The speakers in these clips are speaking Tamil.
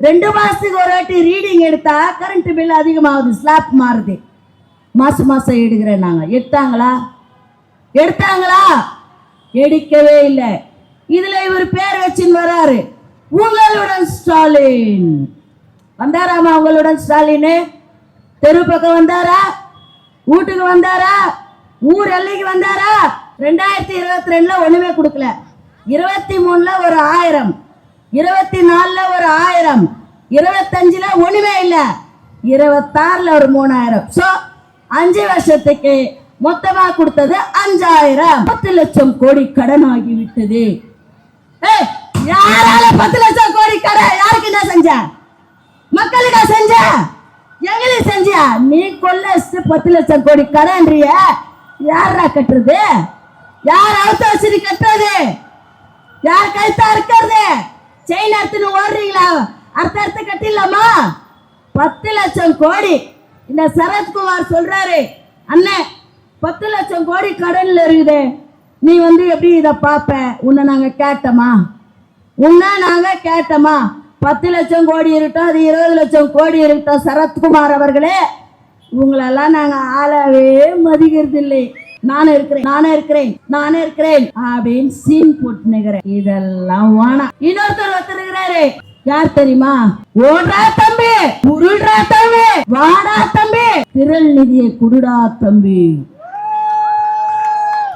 ரெண்டு மாசத்துக்கு ஒரு வாட்டி ரீடிங் எடுத்தா கரண்ட் பில் அதிகமாகுது ஸ்லாப் மாறுது. மாசம் மாசம் எடுக்கிறேன் நாங்க. எடுத்தாங்களா? எடுத்தாங்களா? எடுக்கவே இல்லை. இதுல இவர் பேர் வச்சுன்னு வராரு. உங்களுடன் ஸ்டாலின். வந்தாராமா உங்களுடன் ஸ்டாலின்? தெரு பக்கம் வந்தாரா? வீட்டுக்கு வந்தாரா? ஊர் எல்லைக்கு வந்தாரா? ரெண்டாயிரத்தி இருபத்தி ரெண்டுல ஒண்ணுமே கொடுக்கல. இருபத்தி மூணுல ஒரு ஆயிரம். இருபத்தி நாலுல ஒரு ஆயிரம். இருபத்தஞ்சுல ஒண்ணுமே இல்லை. இருபத்தாறுல ஒரு மூணாயிரம். ஸோ அஞ்சு வருஷத்துக்கு மொத்தமா கொடுத்தது அஞ்சாயிரம். பத்து லட்சம் கோடி கடன் ஆகி விட்டது யாரால பத்து லட்சம் கோடி கடன் யாருக்கு என்ன செஞ்ச? மக்களுக்கா செஞ்ச? எங்களுக்கு செஞ்சியா நீ கொள்ள பத்து லட்சம் கோடி கடன்றிய. யாரா கட்டுறது? யார் அவுத்த வச்சு கட்டுறது? யார் கைத்தா இருக்கிறது? செயின் அறுத்துன்னு ஓடுறீங்களா? அர்த்த அர்த்த கட்டிடலாமா? பத்து லட்சம் கோடி. இந்த சரத்குமார் சொல்றாரு அண்ணன் பத்து லட்சம் கோடி கடன்ல இருக்குது. நீ வந்து எப்படி இதை பார்ப்ப? உன்னை நாங்கள் கேட்டோமா? உன்னை நாங்கள் கேட்டோமா? பத்து லட்சம் கோடி இருக்கட்டும் அது இருபது லட்சம் கோடி இருக்கட்டும் சரத்குமார் அவர்களே உங்களெல்லாம் நாங்கள் ஆளவே மதிக்கிறது இல்லை நானே இருக்கிறேன் நானே இருக்கிறேன் நானே இருக்கிறேன் அப்படின்னு சீன் போட்டுனுக்கிறேன் இதெல்லாம் வானா. இன்னொருத்தர் ஒருத்தர் யார் தெரியுமா? ஓடுறா தம்பி உருள்றா தம்பி வாடா தம்பி. திரள் நிதியை குடுடா தம்பி.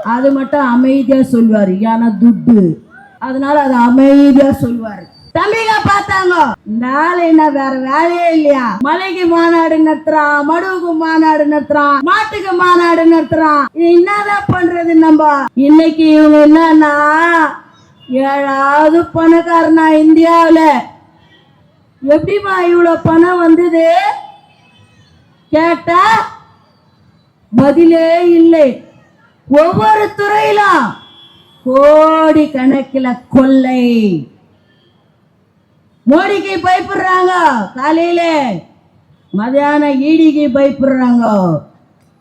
அது மட்டும் அமைதியா சொல்லுவாரு ஏன்னா துட்டு. அதனால அது அமைதியா சொல்லுவாரு தம்பிங்க பார்த்தாங்க. இந்த என்ன வேற வேலையே இல்லையா? மலைக்கு மாநாடு நடத்துறான் மடுவுக்கு மாநாடு நடத்துறான் மாட்டுக்கு மாநாடு நடத்துறான். என்னதான் பண்றது நம்ம? இன்னைக்கு இவங்க என்னன்னா ஏழாவது பணக்காரனா இந்தியாவுல. எப்படிம்மா இவ்வளவு பணம் வந்தது? கேட்டா பதிலே இல்லை. ஒவ்வொரு துறையிலும் கோடி கணக்கில் கொள்ளை. மோடிக்கு பயப்படுறாங்க காலையில. மதியானம் ஈடிக்கு பயப்படுறாங்க.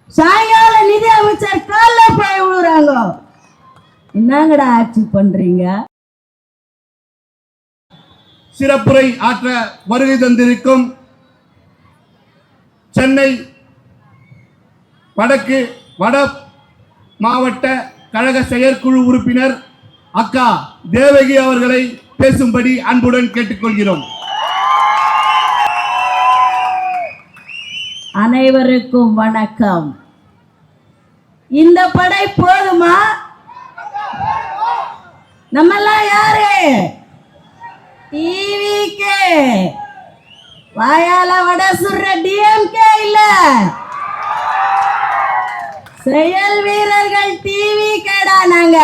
சாயங்கால நிதி அமைச்சர் காலில் போய் விழுறாங்க. என்னங்கடா ஆட்சி பண்றீங்க? சிறப்புரை ஆற்ற வருகை தந்திருக்கும் சென்னை வடக்கு வட மாவட்ட கழக செயற்குழு உறுப்பினர் அக்கா தேவகி அவர்களை பேசும்படி அன்புடன் கேட்டுக்கொள்கிறோம். அனைவருக்கும் வணக்கம். இந்த படை போதுமா? நம்மெல்லாம் யாரு? டிவிக்கு வாயால வட சுடுற டிஎம்கே இல்ல. செயல் வீரர்கள் டிவி கேடா நாங்க.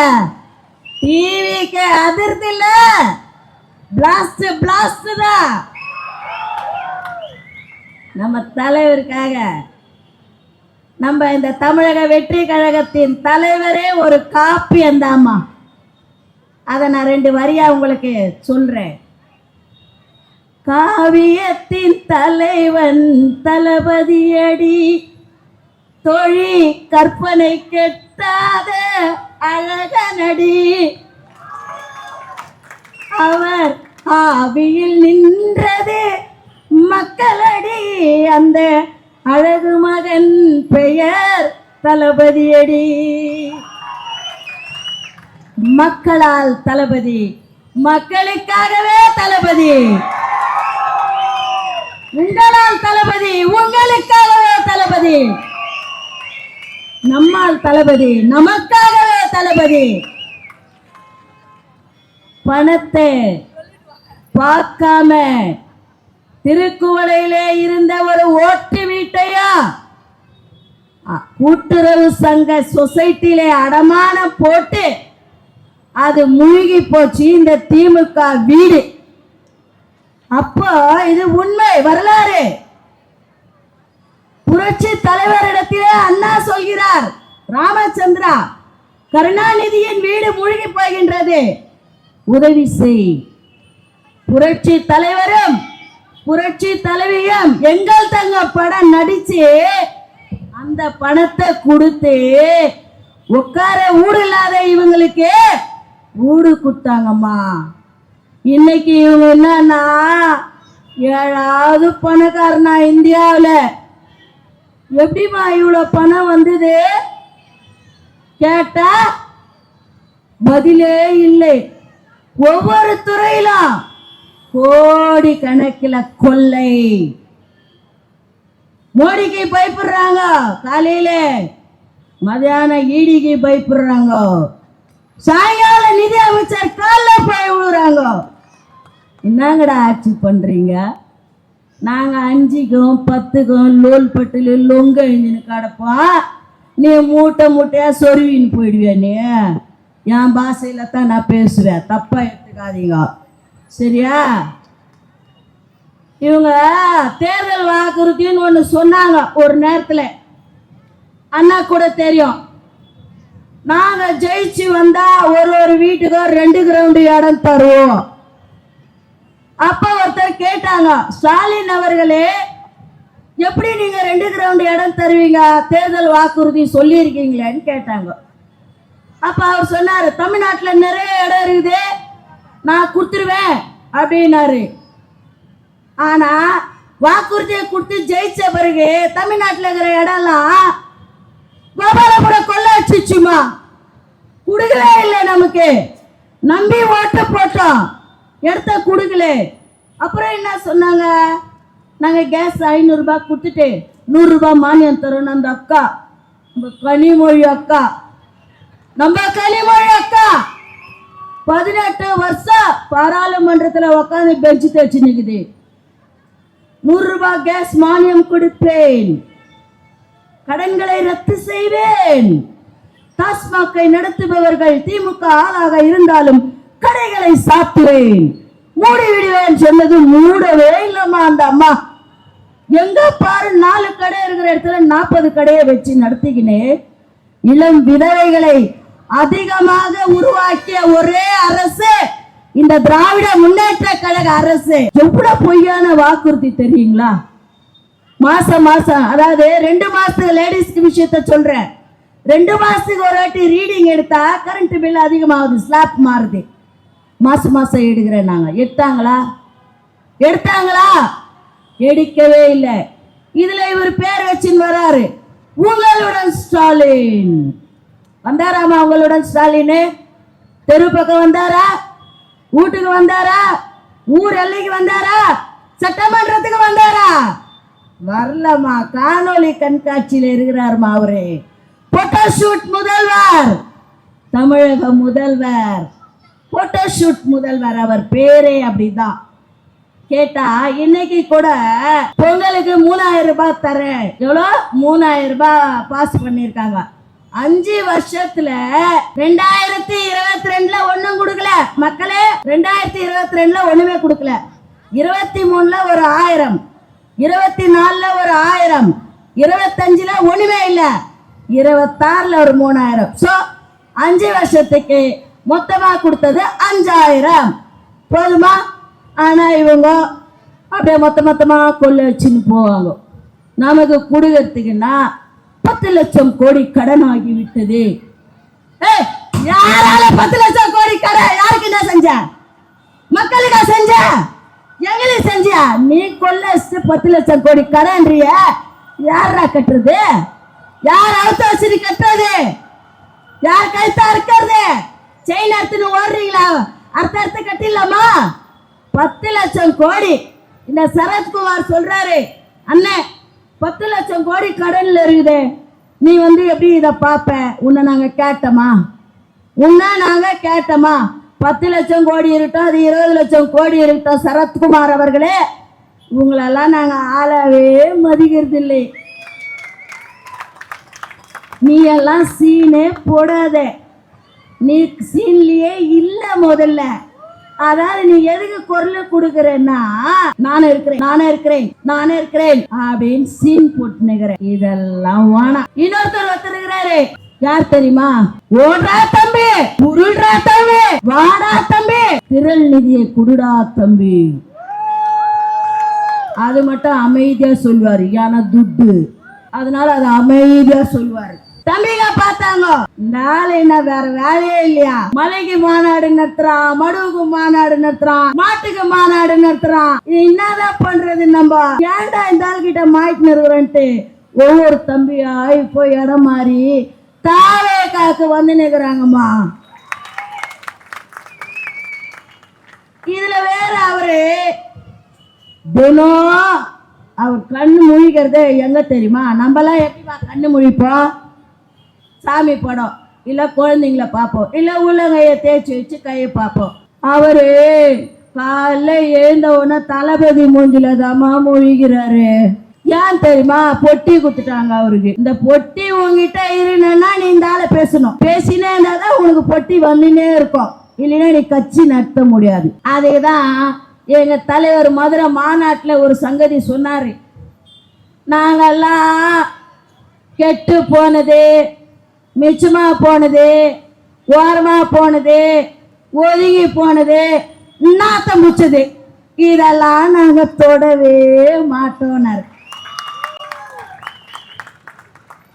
டிவிக்கு அதிர்ந்து இல்ல. பிளாஸ்ட் பிளாஸ்ட் தான் நம்ம தலைவருக்காக நம்ம இந்த தமிழக வெற்றி கழகத்தின் தலைவரே ஒரு காப்பியந்தாம்மா அதை நான் ரெண்டு வரியா உங்களுக்கு சொல்றேன். காவியத்தின் தலைவன் தளபதியடி தொழில் கற்பனை கெட்டாத அழகனடி. அவர் ஆவியில் நின்றது மக்களடி. அந்த அழகு மகன் பெயர் தளபதியடி. மக்களால் தளபதி மக்களுக்காகவே தளபதி. உங்களால் தளபதி உங்களுக்காகவே தளபதி. நம்மால் தளபதி நமக்காகவே தளபதி. பணத்தை பார்க்காம திருக்குவளையிலே இருந்த ஒரு ஓட்டு வீட்டையா? கூட்டுறவு சங்க சொசைட்டியிலே அடமானம் போட்டு அது மூழ்கி போச்சு இந்த திமுக வீடு. அப்போ இது உண்மை வரலாறு. புரட்சி தலைவரிடத்திலே அண்ணா சொல்கிறார் ராமச்சந்திரா கருணாநிதியின் வீடு மூழ்கி போகின்றது. உதவி செய். புரட்சி தலைவரும் புரட்சி தலைவியும் எங்கள் தங்க படம் நடிச்சு அந்த பணத்தை கொடுத்து உட்கார ஊடு இல்லாத இவங்களுக்கு ஊடு கொடுத்தாங்கம்மா. இன்னைக்கு இவங்க என்னன்னா ஏழாவது பணக்காரனா இந்தியாவில். எப்படிம்மா இவ்வளோ பணம் வந்தது? கேட்டா பதிலே இல்லை. ஒவ்வொரு துறையிலும் கோடி கணக்கில் கொள்ளை. மோடிக்கு பயப்படுறாங்க காலையில. மதியானம் ஈடிக்கு பயப்படுறாங்க. சாயங்காலம் நிதி அமைச்சர் காலில் போய் விழுறாங்க என்னங்கடா ஆட்சி பண்றீங்க? நாங்க அஞ்சுக்கும் பத்துக்கும் லோல் பட்டில் லொங்க எழுந்தின்னு கிடப்போம். நீ மூட்டை மூட்டையா சொருவின்னு போயிடுவியா நீ? என் பாஷையில தான் நான் பேசுவேன் தப்பா எடுத்துக்காதீங்க சரியா இவங்க தேர்தல் வாக்குறுதின்னு ஒன்று சொன்னாங்க ஒரு நேரத்தில் அண்ணா கூட தெரியும் நாங்கள் ஜெயிச்சு வந்தால் ஒரு ஒரு வீட்டுக்கும் ரெண்டு கிரவுண்டு இடம் தருவோம் அப்போ ஒருத்தர் கேட்டாங்க ஸ்டாலின் அவர்களே எப்படி நீங்கள் ரெண்டு கிரவுண்டு இடம் தருவீங்க தேர்தல் வாக்குறுதி சொல்லியிருக்கீங்களேன்னு கேட்டாங்க அப்ப அவர் சொன்னாரு தமிழ்நாட்டுல நிறைய இடம் இருக்குது. நான் கொடுத்துருவேன் அப்படின்னாரு. ஆனா வாக்குறுதியை கொடுத்து ஜெயிச்ச பிறகு தமிழ்நாட்டுல இருக்கிற இடம்லாம் கோபாலபுரம் கொள்ள வச்சுச்சுமா? கொடுக்கவே இல்லை நமக்கு. நம்பி ஓட்ட போட்டோம். இடத்த கொடுக்கல. அப்புறம் என்ன சொன்னாங்க? நாங்கள் கேஸ் ஐநூறுரூபா கொடுத்துட்டு நூறுரூபா மானியம் தரணும் அந்த அக்கா. நம்ம கனிமொழி அக்கா. நம்ம கனிமொழி அக்கா பதினெட்டு வருஷம் பாராளுமன்றத்தில் உட்காந்து பெஞ்சு தேய்ச்சி நிற்குது நூறுரூபா கேஸ் மானியம் கொடுப்பேன். கடன்களை ரத்து செய்வேன். டாஸ்மாகை நடத்துபவர்கள் திமுக ஆளாக இருந்தாலும் கடைகளை சாத்துவேன். மூடி விடுவேன் சொன்னது மூடவே இல்லம்மா அந்த அம்மா. எங்க பாரு நாலு கடை இருக்கிற இடத்துல நாற்பது கடையை வச்சு நடத்திக்கினே. இளம் விதவைகளை அதிகமாக உருவாக்கிய ஒரே அரசு இந்த திராவிட முன்னேற்ற கழக அரசு. எவ்வளவு பொய்யான வாக்குறுதி தெரியுங்களா? மாசம் மாசம் அதாவது ரெண்டு மாசத்துக்கு லேடிஸ்க்கு விஷயத்த சொல்றேன். ரெண்டு மாசத்துக்கு ஒரு வாட்டி ரீடிங் எடுத்தா கரண்ட் பில் அதிகமாகுது ஸ்லாப் மாறுது. மாசம் மாசம் எடுக்கிறேன் நாங்க. எடுத்தாங்களா? எடுத்தாங்களா? எடுக்கவே இல்லை. இதுல இவர் பேர் வச்சுன்னு வராரு. உங்களுடன் ஸ்டாலின். வந்தாராமா உங்களுடன் ஸ்டாலின்? தெரு பக்கம் வந்தாரா? வீட்டுக்கு வந்தாரா? ஊர் எல்லைக்கு வந்தாரா? சட்டமன்றத்துக்கு வந்தாரா? வரலம்மா. காணொளி கண்காட்சியில் இருக்கிறார்மா அவரு. போட்டோஷூட் முதல்வர். தமிழக முதல்வர். போட்டோஷூட் முதல்வர். அவர் பேரே அப்படிதான். கேட்டா இன்னைக்கு கூட பொங்கலுக்கு மூணாயிரம் ரூபாய் தரேன். எவ்வளோ? மூணாயிரம் ரூபாய் பாஸ் பண்ணியிருக்காங்க. அஞ்சு வருஷத்துல ரெண்டாயிரத்தி இருபத்தி ரெண்டுல ஒண்ணும் கொடுக்கல. மக்களே ரெண்டாயிரத்தி இருபத்தி ரெண்டுல ஒண்ணுமே கொடுக்கல. இருபத்தி மூணுல ஒரு ஆயிரம். இருபத்தி நாலுல ஒரு ஆயிரம். இருபத்தஞ்சுல ஒண்ணுமே இல்ல. இருபத்தாறுல ஒரு மூணாயிரம். ஸோ அஞ்சு வருஷத்துக்கு மொத்தமா கொடுத்தது அஞ்சாயிரம். போதுமா? ஆனா இவங்க அப்படியே மொத்த மொத்தமா கொள்ள வச்சுன்னு போவாங்க. நமக்கு கொடுக்கறதுக்குன்னா பத்து லட்சம் கோடி கடன் ஆகிவிட்டது யாரால பத்து லட்சம் கோடி கடன் யாருக்கு என்ன செஞ்ச? மக்களுக்கா செஞ்ச? எங்களுக்கு செஞ்சியா நீ கொள்ள பத்து லட்சம் கோடி கடன்றிய யாரா கட்டுறது? யார் அவுத்த வச்சுட்டு கட்டுறது? யார் கழுத்தா இருக்கிறது செயின் அறுத்துன்னு ஓடுறீங்களா? அர்த்த அர்த்த கட்டிடலாமா? பத்து லட்சம் கோடி. இந்த சரத்குமார் சொல்றாரு அண்ணன் பத்து லட்சம் கோடி கடனில் இருக்குது. நீ வந்து எப்படி இதை பார்ப்ப? உன்னை நாங்கள் கேட்டோமா? உன்னை நாங்கள் கேட்டோமா? பத்து லட்சம் கோடி இருக்கட்டும் அது இருபது லட்சம் கோடி இருக்கட்டும் சரத்குமார் அவர்களே. உங்களெல்லாம் நாங்கள் ஆளவே மதிக்கிறது இல்லை நீ எல்லாம் சீனே போடாத. நீ சீன்லயே இல்லை முதல்ல. அதாவது நீ எதுக்கு குரல் கொடுக்கறேன்னா நானே இருக்கிறேன் நானே இருக்கிறேன் நானே இருக்கிறேன் அப்படின்னு சீன் போட்டுனுக்கிறேன் இதெல்லாம் வேணாம் இன்னொருத்தர் ஒருத்தர் இருக்கிறாரு. யார் தெரியுமா? ஓடுறா தம்பி உருள்றா தம்பி வாடா தம்பி. திரள் நிதியை குடுடா தம்பி. அது மட்டும் அமைதியா சொல்வாரு. ஏன்னா துட்டு. அதனால அது அமைதியா சொல்வாரு. தம்பிங்க பார்த்தாங்க. இந்த என்ன வேற வேலையே இல்லையா? மலைக்கு மாநாடு நடத்துறான் மடுவுக்கு மாநாடு நடத்துறான் மாட்டுக்கு மாநாடு நடத்துறான். என்னதான் பண்றது நம்ம? ஏன்டா இந்த ஆள் கிட்ட மாயிட்டு இருக்கிறோன்ட்டு ஒவ்வொரு தம்பியா இப்போ இடம் மாறி தாவே காக்கு வந்து நிற்கிறாங்கம்மா இதுல வேற அவரு தினம் அவர் கண்ணு முழிக்கிறதே எங்க தெரியுமா? நம்மளாம் எப்படிமா கண்ணு முழிப்போம்? சாமி படம். இல்லை குழந்தைங்கள பார்ப்போம். இல்லை உள்ளங்கையை தேய்ச்சி வச்சு கையை பார்ப்போம். அவர் காலைல எழுந்த உடனே தளபதி மூஞ்சில தாமா முழிக்கிறாரு ஏன் தெரியுமா? பொட்டி குத்துட்டாங்க அவருக்கு. இந்த பொட்டி உங்ககிட்ட இருந்தேன்னா நீ இந்த ஆளை பேசணும். பேசினே இருந்தாதான் உனக்கு பொட்டி வந்துனே இருக்கும். இல்லைன்னா நீ கட்சி நடத்த முடியாது. அதுதான் எங்க தலைவர் மதுரை மாநாட்டில் ஒரு சங்கதி சொன்னாரு. நாங்கெல்லாம் கெட்டு போனது மிச்சமாக போனது ஓரமாக போனது ஒதுங்கி போனது நாத்தம் முச்சது இதெல்லாம் நாங்கள் தொடவே மாட்டோம்னாரு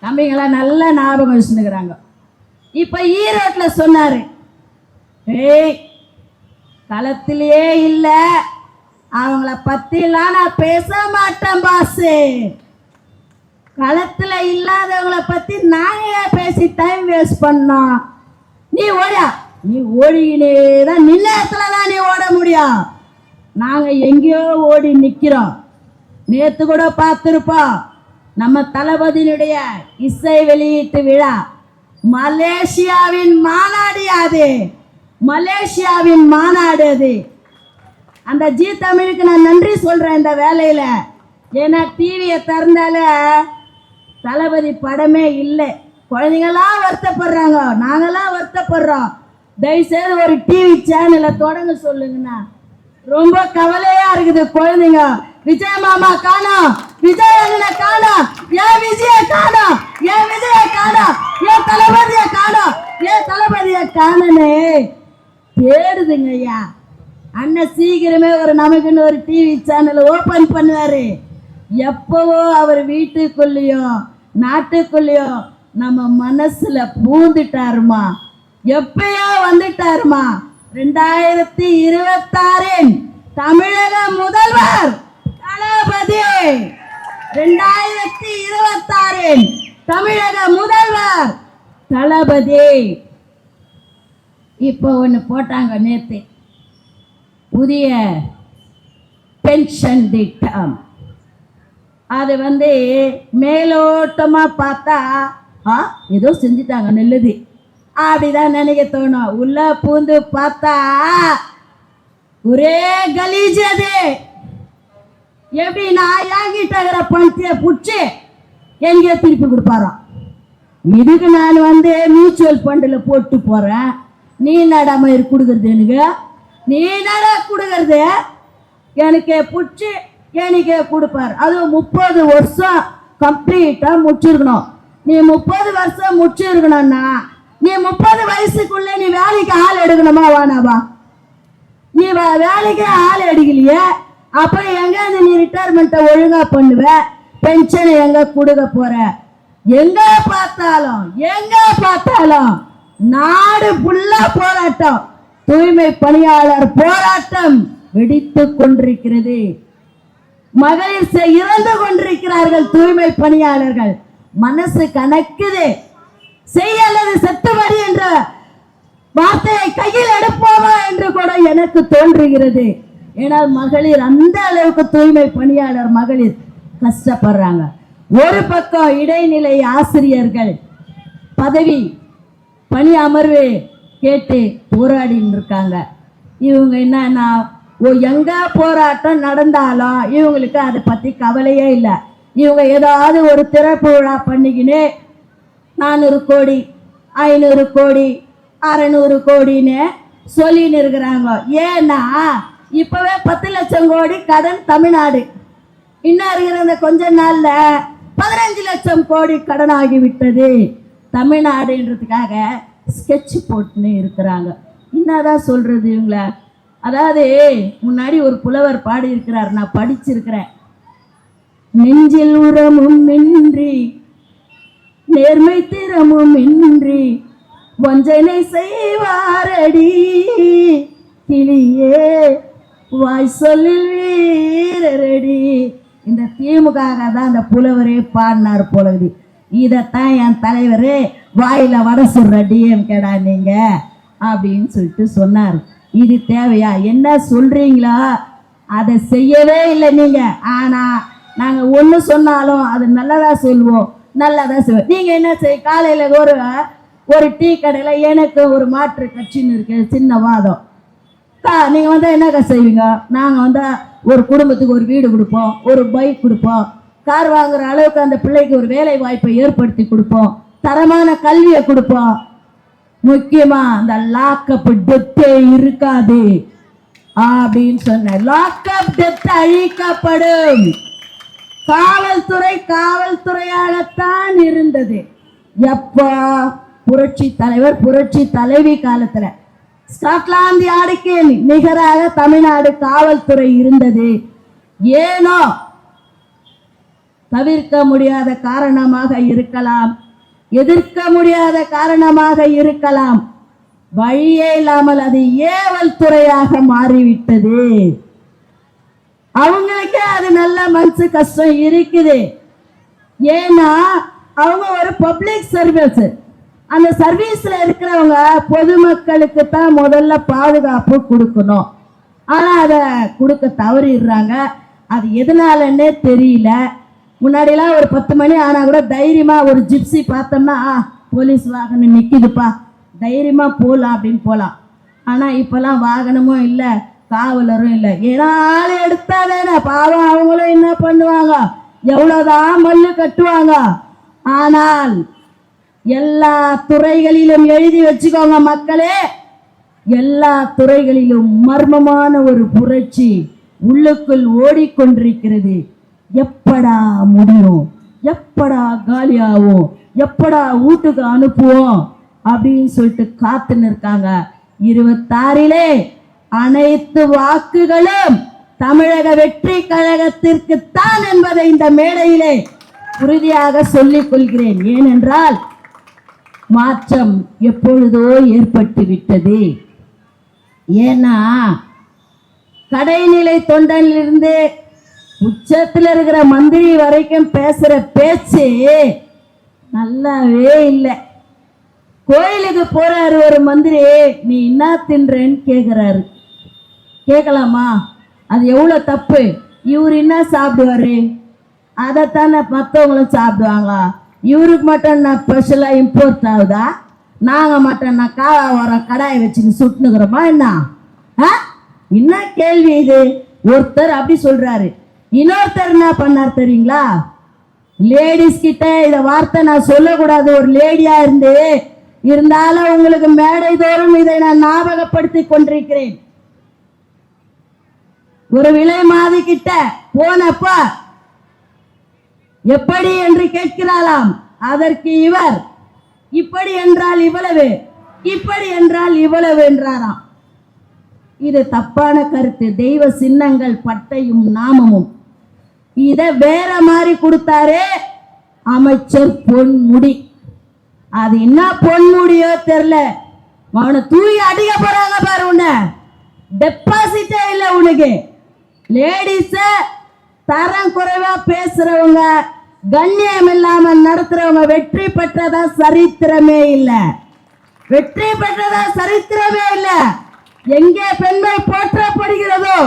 தம்பிங்களா நல்ல ஞாபகம் வச்சுருக்கிறாங்க இப்போ ஈரோட்டில் சொன்னார் ஏய் களத்திலேயே இல்லை அவங்கள பற்றிலாம் நான் பேச மாட்டேன் பாசு. களத்துல இல்லாதவங்களை பத்தி நாங்க பேசி டைம் வேஸ்ட் பண்ணோம். நீ ஓடியா? நீ ஓடினே தான் நின்ன தான் நீ ஓட முடியும். நாங்க எங்கேயோ ஓடி நிக்கிறோம். நேத்து கூட பார்த்துருப்போம். நம்ம தளபதியினுடைய இசை வெளியீட்டு விழா. மலேசியாவின் மாநாடு அது. மலேசியாவின் மாநாடு அது. அந்த ஜி தமிழுக்கு நான் நன்றி சொல்றேன் இந்த வேலையில. ஏன்னா டிவியை திறந்தால தளபதி படமே இல்லை. குழந்தைங்களாம் வருத்தப்படுறாங்க. நாங்களாம் வருத்தப்படுறோம். தயவுசெய்து ஒரு டிவி சேனலை தொடங்க சொல்லுங்கண்ணா. ரொம்ப கவலையா இருக்குது குழந்தைங்க. விஜய் மாமா காணோம். விஜய் அண்ணனை காணோம். ஏன் விஜய காணோம்? ஏன் விஜய காணோம்? ஏன் தளபதிய காணோம்? ஏன் தளபதிய காணனே தேடுதுங்க ஐயா. அண்ணன் சீக்கிரமே ஒரு நமக்குன்னு ஒரு டிவி சேனல் ஓபன் பண்ணுவாரு. எப்பவோ அவர் வீட்டுக்குள்ளேயும் நாட்டுக்குள்ளேயும் நம்ம மனசுல பூந்துட்டாருமா எப்பயோ வந்துட்டாருமா? ரெண்டாயிரத்தி இருபத்தாறின் தமிழக முதல்வர் தளபதி. ரெண்டாயிரத்தி இருபத்தாறின் தமிழக முதல்வர் தளபதி. இப்போ ஒன்று போட்டாங்க நேற்று புதிய பென்ஷன் திட்டம். அது வந்து மேலோட்டமாக பார்த்தா ஆ ஏதோ செஞ்சுட்டாங்க நல்லது அப்படிதான் நினைக்க தோணும். உள்ள பூந்து பார்த்தா ஒரே கலீஜ் அது. எப்படி நான் என்கிட்ட இருக்கிற பணத்தைய பிடிச்சி எங்கேயோ திருப்பி கொடுப்பாராம். இதுக்கு நான் வந்து மியூச்சுவல் ஃபண்டில் போட்டு போகிறேன் நீ என்னடா கொடுக்குறது எனக்கு? நீ நட கொடுக்குறது? எனக்கு பிடிச்சி கேணிக்கே கொடுப்பார். அது முப்பது வருஷம் கம்ப்ளீட்டாக முடிச்சிருக்கணும். நீ முப்பது வருஷம் முடிச்சிருக்கணும்னா நீ முப்பது வயசுக்குள்ளே நீ வேலைக்கு ஆள் எடுக்கணுமா? வானாவா நீ வேலைக்கு ஆள் எடுக்கலையே அப்புறம் எங்கேருந்து நீ ரிட்டையர்மெண்ட்டை ஒழுங்காக பண்ணுவ? பென்ஷனை எங்க கொடுக்க போற? எங்க பார்த்தாலும் எங்க பார்த்தாலும் நாடு ஃபுல்லா போராட்டம். தூய்மை பணியாளர் போராட்டம் வெடித்து கொண்டிருக்கிறது. மகளிர் இறந்து கொண்டிருக்கிறார்கள் தூய்மை பணியாளர்கள். மனசு கணக்குது செய் அல்லது செத்துபடி என்ற வார்த்தையை கையில் எடுப்போமா என்று கூட எனக்கு தோன்றுகிறது. ஏனால் மகளிர் அந்த அளவுக்கு தூய்மை பணியாளர் மகளிர் கஷ்டப்படுறாங்க. ஒரு பக்கம் இடைநிலை ஆசிரியர்கள் பதவி பணி அமர்வு கேட்டு போராடின்னு இருக்காங்க. இவங்க என்னன்னா எங்க போராட்டம் நடந்தாலும் இவங்களுக்கு அதை பத்தி கவலையே இல்லை. இவங்க ஏதாவது ஒரு திறப்பு விழா பண்ணிக்கின்னு நானூறு கோடி ஐநூறு கோடி அறநூறு கோடின்னு சொல்லின்னு இருக்கிறாங்க ஏன்னா இப்பவே பத்து லட்சம் கோடி கடன் தமிழ்நாடு. இன்னும் இருக்கிற இந்த கொஞ்ச நாள்ல பதினஞ்சு லட்சம் கோடி கடன் ஆகிவிட்டது தமிழ்நாடுன்றதுக்காக ஸ்கெட்ச் போட்டுன்னு இருக்கிறாங்க. என்னதான் சொல்றது இவங்களை? அதாவது முன்னாடி ஒரு புலவர் பாடியிருக்கிறார் நான் படிச்சிருக்கிறேன். நெஞ்சில் உரமும் இன்றி நேர்மை திறமும் இன்றி வஞ்சனை செய்வாரடி. கிளியே வாய் சொல்லில் வீரரடி. இந்த தீமுக்காக தான் அந்த புலவரே பாடினார் போலகுது. இதைத்தான் என் தலைவரே வாயில வடை சுடுற டிஎம்கேடா நீங்க அப்படின்னு சொல்லிட்டு சொன்னார். இது தேவையா? என்ன சொல்றீங்களா? அதை செய்யவே இல்லை நீங்க. ஆனா நாங்க ஒண்ணு சொன்னாலும் அது நல்லதா சொல்லுவோம் நல்லதா செய்வோம் நீங்க என்ன செய் காலையில ஒரு ஒரு டீ கடையில் எனக்கு ஒரு மாற்று கட்சின்னு இருக்கு சின்ன வாதம். அக்கா நீங்க வந்து என்னக்கா செய்வீங்க? நாங்க வந்து ஒரு குடும்பத்துக்கு ஒரு வீடு கொடுப்போம் ஒரு பைக் கொடுப்போம். கார் வாங்குற அளவுக்கு அந்த பிள்ளைக்கு ஒரு வேலை வாய்ப்பை ஏற்படுத்தி கொடுப்போம். தரமான கல்வியை கொடுப்போம். முக்கியமா அந்த லாக்கப் டெத்தே இருக்காது. அப்படின்னு சொன்ன லாக்அப் டெத் அழிக்கப்படும். காவல்துறை காவல்துறையாகத்தான் இருந்தது. எப்போ புரட்சி தலைவர் புரட்சி தலைவி காலத்துல. ஸ்காட்லாந்து யார்டுக்கு நிகராக தமிழ்நாடு காவல்துறை இருந்தது. ஏனோ தவிர்க்க முடியாத காரணமாக இருக்கலாம். எதிர்க்க முடியாத காரணமாக இருக்கலாம். வழியே இல்லாமல் அது ஏவல் துறையாக மாறிவிட்டது. அவங்களுக்கே அது நல்ல மனசு கஷ்டம் இருக்குது. ஏன்னா அவங்க ஒரு பப்ளிக் சர்வீஸ் அந்த சர்வீஸ்ல இருக்கிறவங்க பொதுமக்களுக்கு தான் முதல்ல பாதுகாப்பு கொடுக்கணும். ஆனால் அதை கொடுக்க தவறிடுறாங்க. அது எதனாலன்னே தெரியல. முன்னாடிலாம் ஒரு பத்து மணி ஆனால் கூட தைரியமாக ஒரு ஜிப்சி பார்த்தோம்னா ஆ போலீஸ் வாகனம் நிற்கிதுப்பா தைரியமாக போகலாம் அப்படின்னு போகலாம் ஆனால் இப்போல்லாம் வாகனமும் இல்லை காவலரும் இல்லை. ஏன்னா ஆள் எடுத்தாதானே பாவம் அவங்களும் என்ன பண்ணுவாங்க? எவ்வளோதான் மல்லு கட்டுவாங்க. ஆனால் எல்லா துறைகளிலும் எழுதி வச்சுக்கோங்க மக்களே. எல்லா துறைகளிலும் மர்மமான ஒரு புரட்சி உள்ளுக்குள் ஓடிக்கொண்டிருக்கிறது. எப்படா முடியும்? எப்படா காலியாகும்? எப்படா வீட்டுக்கு அனுப்புவோம்? அப்படின்னு சொல்லிட்டு காத்துன்னு இருக்காங்க இருபத்தாறிலே அனைத்து வாக்குகளும் தமிழக வெற்றி கழகத்திற்கு தான் என்பதை இந்த மேடையிலே உறுதியாக சொல்லிக் கொள்கிறேன். ஏனென்றால் மாற்றம் எப்பொழுதோ ஏற்பட்டு விட்டது. ஏன்னா கடைநிலை தொண்டனிலிருந்து உச்சத்தில் இருக்கிற மந்திரி வரைக்கும் பேசுற பேச்சு நல்லாவே இல்லை. கோயிலுக்கு போறாரு ஒரு மந்திரி நீ என்ன தின்றேன்னு கேட்குறாரு கேட்கலாமா அது எவ்வளோ தப்பு? இவர் என்ன சாப்பிடுவாரு? அதைத்தானே மற்றவங்களும் சாப்பிடுவாங்களா? இவருக்கு மட்டும் நான் ஸ்பெஷலாக இம்போர்ட் ஆகுதா? நாங்கள் மட்டும் நான் காவா வரோம் கடாயை வச்சுன்னு சுட்டுனுக்குறோமா என்ன? ஆ? என்ன கேள்வி இது? ஒருத்தர் அப்படி சொல்கிறாரு இன்னொருத்தர் என்ன பண்ணார் தெரியுங்களா? லேடிஸ் கிட்ட இத வார்த்தை நான் சொல்லக்கூடாது. ஒரு லேடியா இருந்து இருந்தாலும் உங்களுக்கு மேடை தோறும் இதை நான் ஞாபகப்படுத்தி கொண்டிருக்கிறேன். ஒரு விலை மாதி கிட்ட போனப்ப எப்படி என்று கேட்கிறாளாம்? அதற்கு இவர் இப்படி என்றால் இவ்வளவு இப்படி என்றால் இவ்வளவு என்றாராம். இது தப்பான கருத்து. தெய்வ சின்னங்கள் பட்டையும் நாமமும். இத வேற மாதிரி கொடுத்தாரே அமைச்சர் பொன்முடி. அது என்ன பொன்முடியோ தெரியல அவனை தூய் அடிக்க போறாங்க பாரு உன்னை. டெபாசிட்டே இல்லை உனக்கு. லேடிஸ தரம் குறைவா பேசுறவங்க கண்ணியம் இல்லாம நடத்துறவங்க வெற்றி பெற்றதா சரித்திரமே இல்லை. வெற்றி பெற்றதா சரித்திரமே இல்லை. எங்கே பெண்மை போற்றப்படுகிறதோ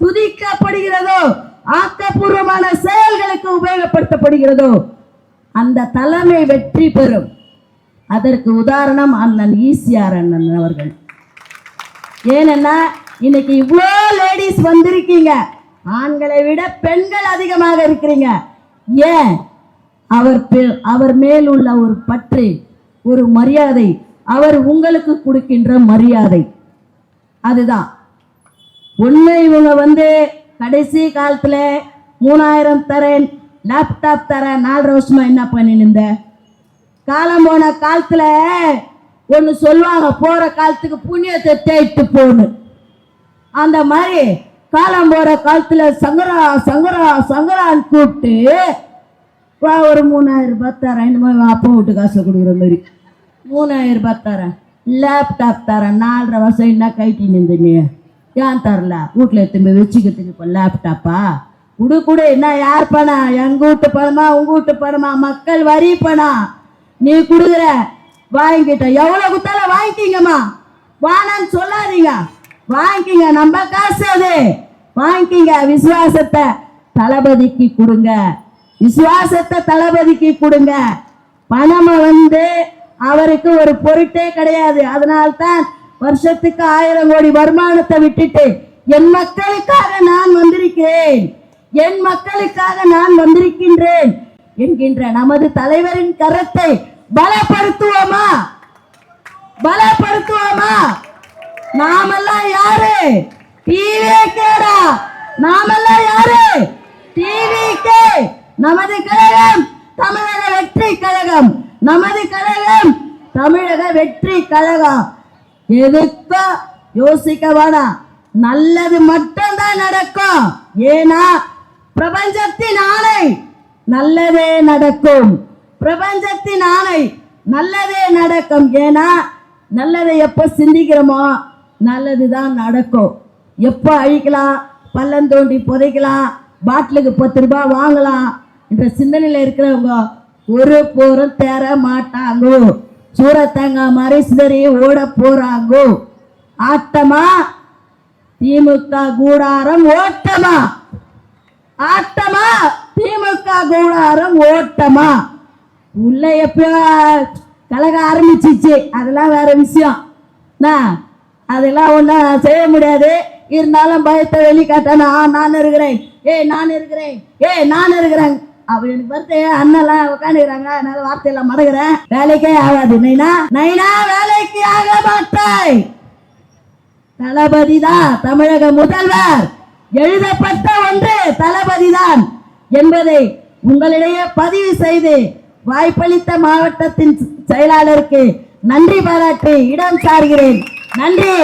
துதிக்கப்படுகிறதோ ஆக்கப்பூர்வமான செயல்களுக்கு உபயோகப்படுத்தப்படுகிறதோ அந்த தலைமை வெற்றி பெறும். அதற்கு உதாரணம் அண்ணன் ஈசிஆர் அண்ணன் அவர்கள். ஏனென்னா இன்னைக்கு இவ்வளோ லேடிஸ் வந்திருக்கீங்க. ஆண்களை விட பெண்கள் அதிகமாக இருக்கிறீங்க. ஏன்? அவர் பெ- அவர் மேல் உள்ள ஒரு பற்று ஒரு மரியாதை அவர் உங்களுக்கு கொடுக்கின்ற மரியாதை. அதுதான். ஒன்று இவங்க வந்து கடைசி காலத்துல மூணாயிரம் தரேன் லேப்டாப் தரேன் நாலரை வருஷமா என்ன பண்ணின்னு காலம் போன காலத்துல ஒன்று சொல்லுவாங்க போற காலத்துக்கு புண்ணியத்தை தேய்த்து போன்னு. அந்த மாதிரி காலம் போற காலத்துல சங்கரா சங்கரா சங்கரான்னு கூப்பிட்டு வா ஒரு மூணாயிரம் ரூபாய் தரேன் இந்த மாதிரி அப்பா வீட்டு காசை கொடுக்குற மாதிரி. மூணாயிரம் ரூபாய் தரேன் லேப்டாப் தரேன் நாலரை வருஷம் என்ன கைட்டி நின்று ஏன் தரல? வீட்டில் எடுத்து போய் வச்சுக்கிறதுக்கு இப்போ லேப்டாப்பா குடு குடு. என்ன யார் பணம்? எங்கள் வீட்டு பணமா? உங்கள் வீட்டு பணமா? மக்கள் வரி பணம். நீ கொடுக்குற வாங்கிட்ட எவ்வளோ கொடுத்தாலும் வாங்கிக்கிங்கம்மா. வானான்னு சொல்லாதீங்க. வாங்கிக்கிங்க. நம்ம காசு அது. வாங்கிக்கிங்க. விசுவாசத்தை தளபதிக்கு கொடுங்க. விசுவாசத்தை தளபதிக்கு கொடுங்க. பணம் வந்து அவருக்கு ஒரு பொருட்டே கிடையாது. அதனால்தான் வருஷத்துக்கு ஆயிரம் கோடி வருமானத்தை விட்டுட்டு என் மக்களுக்காக நான் வந்திருக்கிறேன். என் மக்களுக்காக நான் வந்திருக்கின்றேன் என்கின்ற நமது தலைவரின் கரத்தை பலப்படுத்துவோமா? பலப்படுத்துவோமா? நாமெல்லாம் யாரு? டிவி கேடா நாமெல்லாம் யாரு? டிவி கே நமது கழகம் தமிழக வெற்றி கழகம். நமது கழகம் தமிழக வெற்றி கழகம். எதுக்கும் யோசிக்க வேணாம். நல்லது மட்டும்தான் நடக்கும். ஏன்னா பிரபஞ்சத்தின் ஆணை நல்லதே நடக்கும். பிரபஞ்சத்தின் ஆணை நல்லதே நடக்கும். ஏன்னா நல்லதை எப்போ சிந்திக்கிறோமோ நல்லது தான் நடக்கும். எப்போ அழிக்கலாம் பள்ளம் தோண்டி புதைக்கலாம் பாட்டிலுக்கு பத்து ரூபாய் வாங்கலாம் என்ற சிந்தனையில் இருக்கிறவங்க ஒரு போரும் தேர மாட்டாங்க. சூரத்தங்க மாதிரி ஓட போறாங்கோ. ஆட்டமா திமுக கூடாரம் ஓட்டமா? ஆட்டமா திமுக கூடாரம் ஓட்டமா? உள்ள எப்பயோ கலக ஆரம்பிச்சிச்சு? அதெல்லாம் வேற விஷயம். நான் அதெல்லாம் ஒன்றும் செய்ய முடியாது. இருந்தாலும் பயத்தை வெளிக்காட்ட ஆ நான் இருக்கிறேன். ஏய் நான் இருக்கிறேன். ஏய் நான் இருக்கிறேன். அவ பார்த்து அண்ணெல்லாம் உட்காந்துக்கிறாங்க அதனால வார்த்தையெல்லாம் மடங்குறேன் வேலைக்கே ஆகாது. நைனா? நைனா வேலைக்கு ஆக மாட்டாய் தளபதி தான் தமிழக முதல்வர். எழுதப்பட்ட ஒன்று தளபதி தான் என்பதை உங்களிடையே பதிவு செய்து வாய்ப்பளித்த மாவட்டத்தின் செயலாளருக்கு நன்றி பாராட்டி இடம் சார்கிறேன். நன்றி!